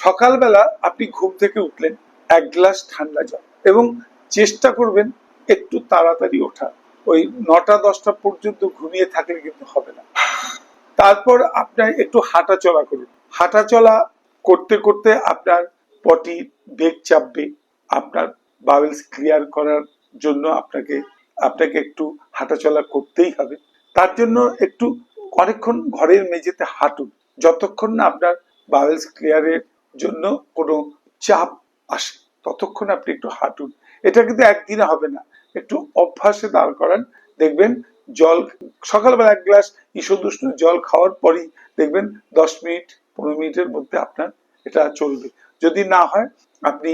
সকালবেলা আপনি ঘুম থেকে উঠলেন, এক গ্লাস ঠান্ডা জল এবং চেষ্টা করবেন একটু তাড়াতাড়ি ওঠা। ওই নটা, দশটা পর্যন্ত ঘুমিয়ে থাকলে কিন্তু হবে না। তারপর আপনার একটু হাঁটা চলা করুন। হাঁটা চলা করতে করতে আপনার পটি বেগ চাপবে, আপনার বাবেলস ক্লিয়ার করার জন্য আপনাকে আপনাকে একটু হাঁটাচলা করতেই হবে। তার জন্য একটু অনেকক্ষণ ঘরের মেঝেতে হাঁটুন। যতক্ষণ না আপনার বাবেলস ক্লিয়ারের জন্য কোনো চাপ আসে। ততক্ষণ আপনি একটু হাঁটুন। এটা কিন্তু একদিনে হবে না। একটু অভ্যাসে দাঁড় করান। দেখবেন জল, সকালবেলা এক গ্লাস ঈশদুষ্ণ জল খাওয়ার পরই দেখবেন দশ মিনিট, পনেরো মিনিটের মধ্যে আপনার এটা চলবে। যদি না হয়, আপনি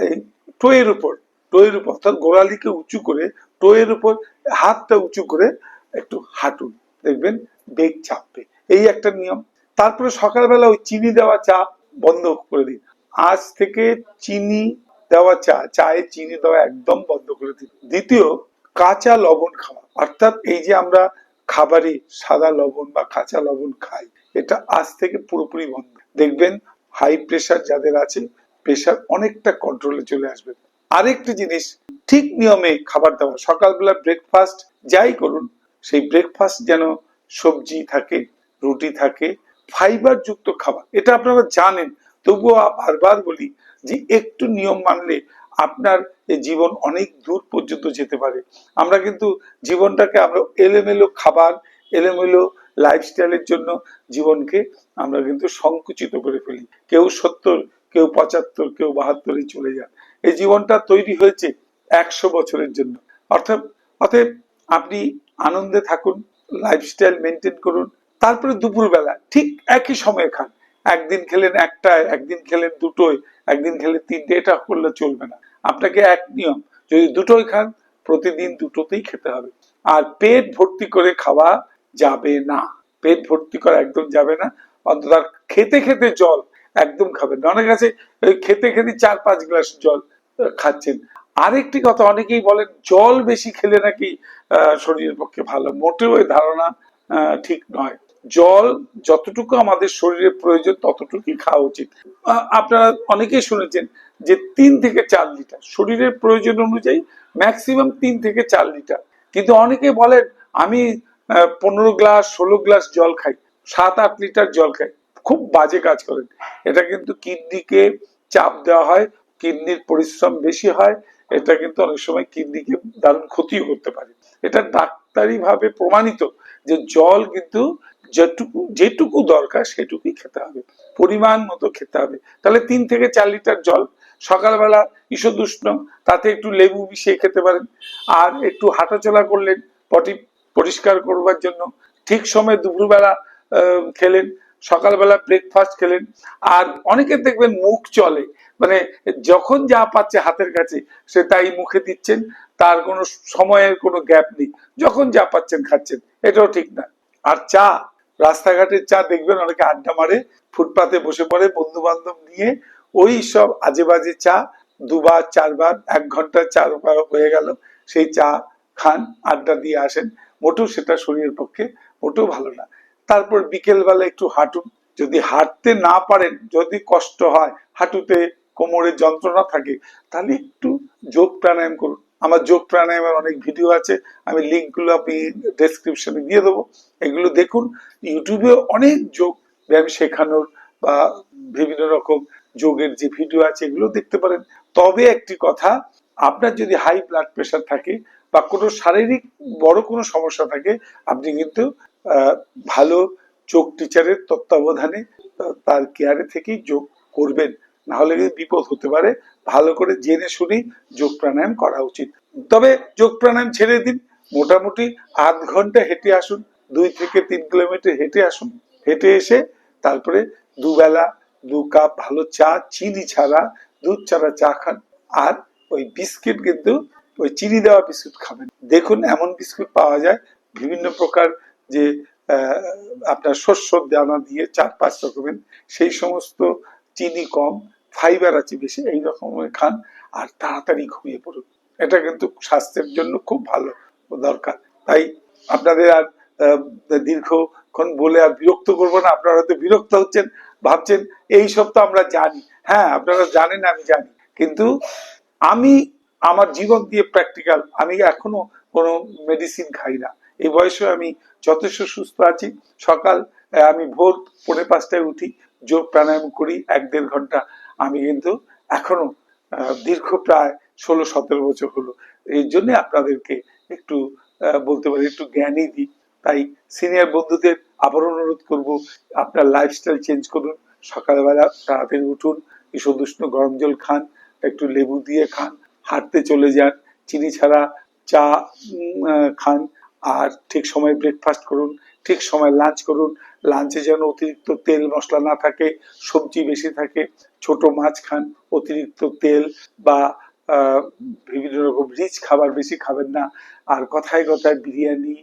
এই টোয়ের উপর টোয়ের উপর অর্থাৎ গোড়ালিকে উঁচু করে, টোয়ের উপর হাতটা উঁচু করে একটু হাঁটুন। দেখবেন বেগ চাপবে। এই একটা নিয়ম। তারপরে সকালবেলা ওই চিনি দেওয়া চা বন্ধ করে দিন আজ থেকে চিনি দেওয়া চা, চায়ে চিনি দেওয়া একদম বন্ধ করে দিন দ্বিতীয়, কাঁচা লবণ খাওয়া। অর্থাৎ এই যে আমরা খাবারে সাদা লবণ বা কাঁচা লবণ খাই, এটা আজ থেকে পুরোপুরি বন্ধ। দেখবেন হাই প্রেশার যাদের আছে প্রেশার অনেকটা কন্ট্রোলে চলে আসবে। আরেকটি জিনিস, ঠিক নিয়মে খাবার দাবার সকালবেলা ব্রেকফাস্ট যাই করুন, সেই ব্রেকফাস্ট যেন সবজি থাকে, রুটি থাকে ফাইবার যুক্ত খাবার। এটা আপনারা জানেন। তবুও বারবার বলি যে, একটু নিয়ম মানলে আপনার জীবন অনেক দূর পর্যন্ত যেতে পারে। আমরা কিন্তু জীবনটাকে আমরা এলোমেলো খাবার, এলোমেলো লাইফস্টাইলের জন্য জীবনকে আমরা কিন্তু সংকুচিত করে ফেলি। কেউ সত্তর, কেউ পঁচাত্তর, কেউ বাহাত্তরে চলে যান। এই জীবনটা তৈরি হয়েছে একশো বছরের জন্য। অর্থাৎ, অতএব আপনি আনন্দে থাকুন লাইফস্টাইল মেনটেন করুন তারপরে দুপুরবেলা, ঠিক একই সময়ে খান। একদিন খেলেন একটায়, একদিন খেলেন দুটোয়, একদিন খেলেন তিনটে, এটা করলে চলবে না। আপনাকে এক নিয়ম, যদি দুটোই খান, প্রতিদিন দুটোতেই খেতে হবে। আর পেট ভর্তি করে খাওয়া যাবে না। পেট ভর্তি করা একদম যাবে না। অন্তত খেতে খেতে জল একদম খাবেন অনেক আছে খেতে খেতে চার পাঁচ গ্লাস জল খাচ্ছেন। আরেকটি কথা অনেকেই বলেন, জল বেশি খেলে নাকি শরীরের পক্ষে ভালো। মোটেও ধারণা ঠিক নয়। জল যতটুকু আমাদের শরীরে প্রয়োজন, ততটুকুই খাওয়া উচিত। আপনারা অনেকেই শুনেছেন যে তিন থেকে চার লিটার। শরীরের প্রয়োজন অনুযায়ী ম্যাক্সিমাম তিন থেকে চার লিটার। কিন্তু অনেকে বলেন, আমি পনেরো গ্লাস, ষোলো গ্লাস জল খাই, সাত, আট লিটার জল খাই। খুব বাজে কাজ করেন। এটা কিন্তু কিডনিকে চাপ দেওয়া হয়, কিডনির পরিশ্রম বেশি হয়, এটা কিন্তু অনেক সময় কিডনিকে দারুণ ক্ষতিও করতে পারে। এটা ডাক্তারি ভাবে প্রমাণিত যে জল কিন্তু যেটুকু যেটুকু দরকার সেটুকুই খেতে হবে। পরিমাণ মতো খেতে হবে। তাহলে তিন থেকে চার লিটার জল, সকালবেলা ঈষদুষ্ণ তাতে একটু লেবু মিশিয়ে খেতে পারেন। আর একটু হাঁটাচলা করলেন, পটি পরিষ্কার করবার জন্য ঠিক সময় দুপুরবেলা খেলেন, সকালবেলা ব্রেকফাস্ট খেলেন। আর অনেকে দেখবেন মুখ চলে মানে যখন যা পাচ্ছে হাতের কাছে, সে তাই মুখে দিচ্ছেন, তার কোনো সময়ের কোনো গ্যাপ নেই। যখন যা পাচ্ছেন, খাচ্ছেন, এটাও ঠিক না। আর চা রাস্তাঘাটের চা দেখবেন, অনেকে আড্ডা মারে, ফুটপাতে বসে পড়ে বন্ধু বান্ধব নিয়ে ওই সব আজে বাজে চা, দুবার, চারবার, এক ঘণ্টা চারবার হয়ে গেল। সেই চা খান, আড্ডা দিয়ে আসেন। মোটেও সেটা শরীরের পক্ষে, মোটেও ভালো না। তারপর বিকেলবেলা একটু হাঁটুন। যদি হাঁটতে না পারেন, যদি কষ্ট হয়, হাঁটুতে কোমরের যন্ত্রণা থাকে, তাহলে একটু যোগ প্রাণায়াম করুন। আমার যোগ প্রাণায়ামের অনেক ভিডিও আছে, আমি লিঙ্কগুলো আপনি ডেসক্রিপশনে দিয়ে দেবো, এগুলো দেখুন। ইউটিউবে অনেক যোগ ব্যায়াম শেখানোর বা বিভিন্ন রকম যোগের যে ভিডিও আছে, এগুলো দেখতে পারেন। তবে একটি কথা, আপনার যদি হাই ব্লাড প্রেশার থাকে বা কোনো শারীরিক বড় কোনো সমস্যা থাকে, আপনি কিন্তু ভালো যোগ টিচারের তত্ত্বাবধানে তার কেয়ারে থেকেই যোগ করবেন। না হলে বিপদ হতে পারে। ভালো করে জেনে শুনেই যোগ প্রাণায়াম করা উচিত। তবে যোগ প্রাণায়াম ছেড়ে দিন। মোটামুটি আধ ঘণ্টা হেঁটে আসুন দুই থেকে তিন কিলোমিটার হেঁটে আসুন। হেঁটে এসে তারপরে দুবেলা দু কাপ ভালো চা চিনি ছাড়া দুধ ছাড়া চা খান। আর ওই বিস্কিট কিন্তু ওই চিনি দেওয়া বিস্কুট খাবেন। দেখুন এমন বিস্কুট পাওয়া যায় বিভিন্ন প্রকার যে আহ, আপনার শস্য দানা দিয়ে চার পাঁচ রকমের সেই সমস্ত চিনি কম ফাইবার আছে বেশি, এই রকমের খান আর তাড়াতাড়ি ঘুমিয়ে পড়ুন। এটা কিন্তু স্বাস্থ্যের জন্য খুব ভালো দরকার। তাই আপনাদের আর দীর্ঘক্ষণ বলে আর বিরক্ত করব না, আপনারা হয়তো বিরক্ত হচ্ছেন, ভাবছেন, এই সব তো আমরা জানি। হ্যাঁ আপনারা জানেন, আমি জানি। কিন্তু আমি আমার জীবন দিয়ে প্র্যাকটিক্যাল আমি এখনও কোনো মেডিসিন খাই না। এই বয়সে আমি যথেষ্ট সুস্থ আছি। সকাল আমি ভোর পৌনে পাঁচটায় উঠি যোগ প্রাণায়াম করি, এক দেড় ঘণ্টা। আমি কিন্তু এখনও দীর্ঘ প্রায় ষোলো সতেরো বছর হলো। এই জন্যে আপনাদেরকে একটু বলতে পারি, একটু জ্ঞানই দিই। তাই সিনিয়র বন্ধুদের আবার অনুরোধ করব, আপনার লাইফস্টাইল চেঞ্জ করুন। সকালবেলা তাড়াতাড়ি উঠুন ঈষদ উষ্ণ গরম জল খান, একটু লেবু দিয়ে খান, হাঁটতে চলে যান, চিনি ছাড়া চা খান, আর ঠিক সময় ব্রেকফাস্ট করুন। ঠিক সময় লাঞ্চ করুন। লাঞ্চে যেন অতিরিক্ত তেল মশলা না থাকে, সবজি বেশি থাকে, ছোট মাছ খান, অতিরিক্ত তেল বা বিভিন্ন রকম রিচ খাবার বেশি খাবেন না। আর কথায় কথায় বিরিয়ানি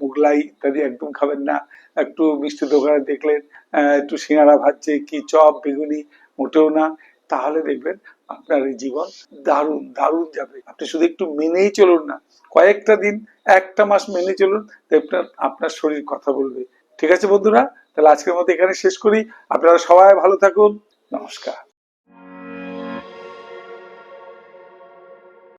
মোগলাই ইত্যাদি একদম খাবেন না। একটু মিষ্টি দোকানে দেখলেন একটু সিঙ্গারা ভাজছে কি চপ, বেগুনি, মোটেও না। তাহলে দেখবেন আপনার এই জীবন দারুণ দারুণ যাবে। আপনি শুধু একটু মেনেই চলুন না, কয়েকটা দিন, একটা মাস মেনে চলুন, আপনার আপনার শরীর কথা বলবে। ঠিক আছে বন্ধুরা, তাহলে আজকের মতো এখানে শেষ করি। আপনারা সবাই ভালো থাকুন। নমস্কার।